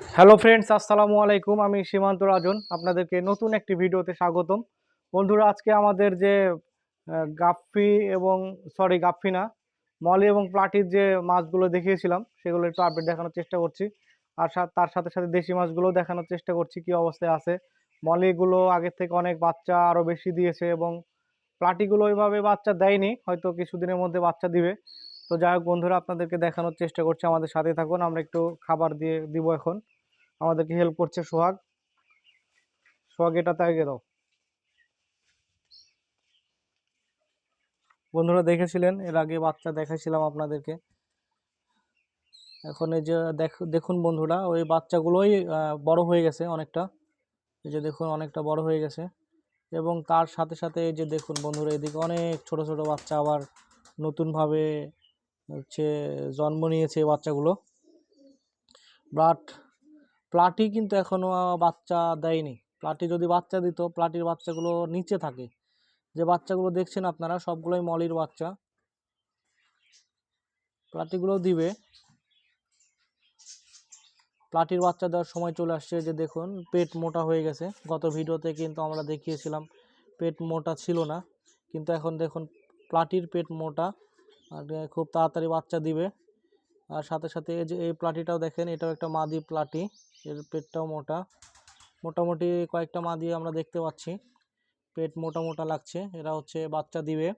Hello friends আসসালামু আলাইকুম। আমি সীমান্ত রাজন। আপনাদেরকে নতুন একটি ভিডিওতে স্বাগতম। বন্ধুরা, আজকে আমাদের যে গাপ্পি এবং সরি গাপ্পি না, মলি এবং প্লাটির যে মাছগুলো দেখিয়েছিলাম, সেগুলো একটু আপডেট দেখানোর চেষ্টা করছি। আর তার সাথে সাথে দেশি মাছগুলোও দেখানোর চেষ্টা করছি কি অবস্থায় আছে। মলিগুলো আগের থেকে অনেক বাচ্চা আরও বেশি দিয়েছে এবং প্লাটিগুলো ওইভাবে বাচ্চা দেয়নি, হয়তো কিছুদিনের মধ্যে বাচ্চা দিবে। তো যাই হোক বন্ধুরা, আপনাদেরকে দেখানোর চেষ্টা করছি। আমাদের সাথে থাকুন, আমরা একটু খাবার দিয়ে দিব এখন। আমাদেরকে হেল্প করছে সোহাগ। সোহাগ, এটা তাকে দাও। বন্ধুরা, দেখেছিলেন? এর আগে বাচ্চা দেখাইছিলাম আপনাদেরকে। এখন এই যে দেখ- দেখুন বন্ধুরা, ওই বাচ্চাগুলোই বড় হয়ে গেছে অনেকটা। এই যে দেখুন, অনেকটা বড় হয়ে গেছে। এবং তার সাথে সাথে এই যে দেখুন বন্ধুরা, এদিকে অনেক ছোট ছোট বাচ্চা আবার নতুনভাবে হচ্ছে জন্ম নিয়েছে বাচ্চাগুলো। বাট প্লাটি কিন্তু এখনও বাচ্চা দেয়নি। প্লাটি যদি বাচ্চা দিত প্লাটির বাচ্চাগুলো নিচে থাকে। যে বাচ্চাগুলো দেখছেন আপনারা, সবগুলোই মলির বাচ্চা। প্লাটিগুলো দিবে। প্লাটির বাচ্চা দেওয়ার সময় চলে আসছে যে দেখুন, পেট মোটা হয়ে গেছে। গত ভিডিওতে কিন্তু আমরা দেখিয়েছিলাম, পেট মোটা ছিল না। কিন্তু এখন দেখুন প্লাটির পেট মোটা। আর খুব তাড়াতাড়ি বাচ্চা দিবে। আর সাথে সাথে এই যে এই প্লাটিটাও দেখেন, এটাও একটা মাদি প্লাটি। এর পেটটাও মোটা। মোটামুটি কয়েকটা মাদি আমরা দেখতে পাচ্ছি। পেট মোটা মোটা লাগছে, এরা হচ্ছে বাচ্চা দিবে।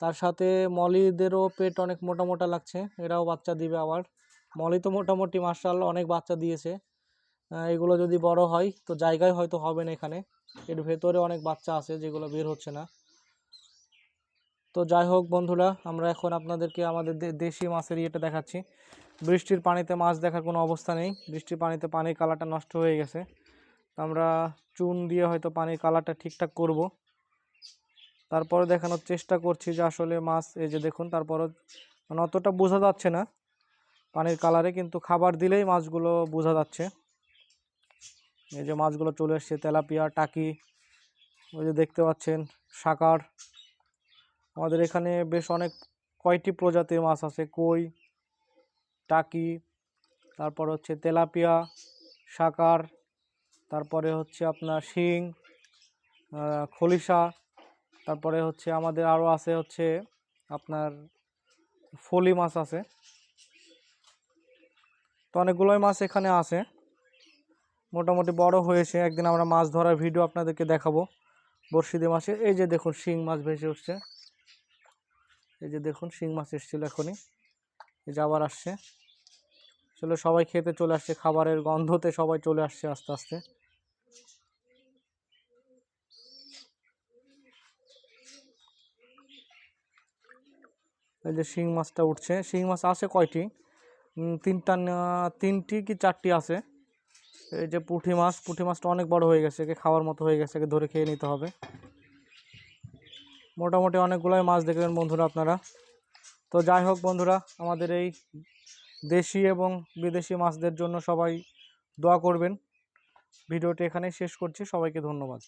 তার সাথে মলিদেরও পেট অনেক মোটা মোটা লাগছে, এরাও বাচ্চা দিবে আবার। মলি তো মোটামুটি মার্শাল্লাহ অনেক বাচ্চা দিয়েছে। এগুলো যদি বড় হয়, তো জায়গায় হয়তো হবে না এখানে। এর ভেতরে অনেক বাচ্চা আছে, যেগুলো বের হচ্ছে না। তো যাই হোক বন্ধুরা, আমরা এখন আপনাদেরকে আমাদের দেশি মাছের ইয়েটা দেখাচ্ছি। বৃষ্টির পানিতে মাছ দেখার কোনো অবস্থা নেই। বৃষ্টির পানিতে পানির কালারটা নষ্ট হয়ে গেছে। তো আমরা চুন দিয়ে হয়তো পানির কালারটা ঠিকঠাক করব। তারপরে দেখানোর চেষ্টা করছি যে আসলে মাছ, এই যে দেখুন তারপরে মানে অতটা বোঝা যাচ্ছে না পানির কালারে, কিন্তু খাবার দিলেই মাছগুলো বোঝা যাচ্ছে। এই যে মাছগুলো চলে এসছে, তেলাপিয়া, টাকি, ওই যে দেখতে পাচ্ছেন সাকার আমাদের এখানে বেশ অনেক, কয়টি প্রজাতির মাছ আছে? কই, টাকি, তারপর হচ্ছে তেলাপিয়া, সাকার, তারপরে হচ্ছে আপনার শিং খলিশা, তারপরে হচ্ছে আমাদের আরও আছে হচ্ছে আপনার ফলি মাছ আছে। তো অনেকগুলোই মাছ এখানে আছে। মোটামুটি বড় হয়েছে। একদিন আমরা মাছ ধরার ভিডিও আপনাদেরকে দেখাবো বর্ষিদে মাসে এই যে দেখুন, শিং মাছ ভেসে উঠছে। এই যে দেখুন, শিং মাছ এসেছিল এখনই। এই আসছে। আসলে সবাই খেতে চলে আসছে, খাবারের গন্ধতে সবাই চলে আসছে আস্তে আস্তে। এই যে শিং মাছটা উঠছে। শিং মাছ আছে কয়টি? তিনটা তিনটি কি চারটি আছে? এই যে পুঁটি মাছ পুঁটি মাছটা অনেক বড় হয়ে গেছে, একে খাওয়ার মতো হয়ে গেছে, একে ধরে খেয়ে নিতে হবে। মোটামুটি অনেকগুলোই মাছ দেখবেন বন্ধুরা আপনারা। তো যাই হোক বন্ধুরা, আমাদের এই দেশি এবং বিদেশি মাছদের জন্য সবাই দোয়া করবেন। ভিডিওটি এখানেই শেষ করছি, সবাইকে ধন্যবাদ।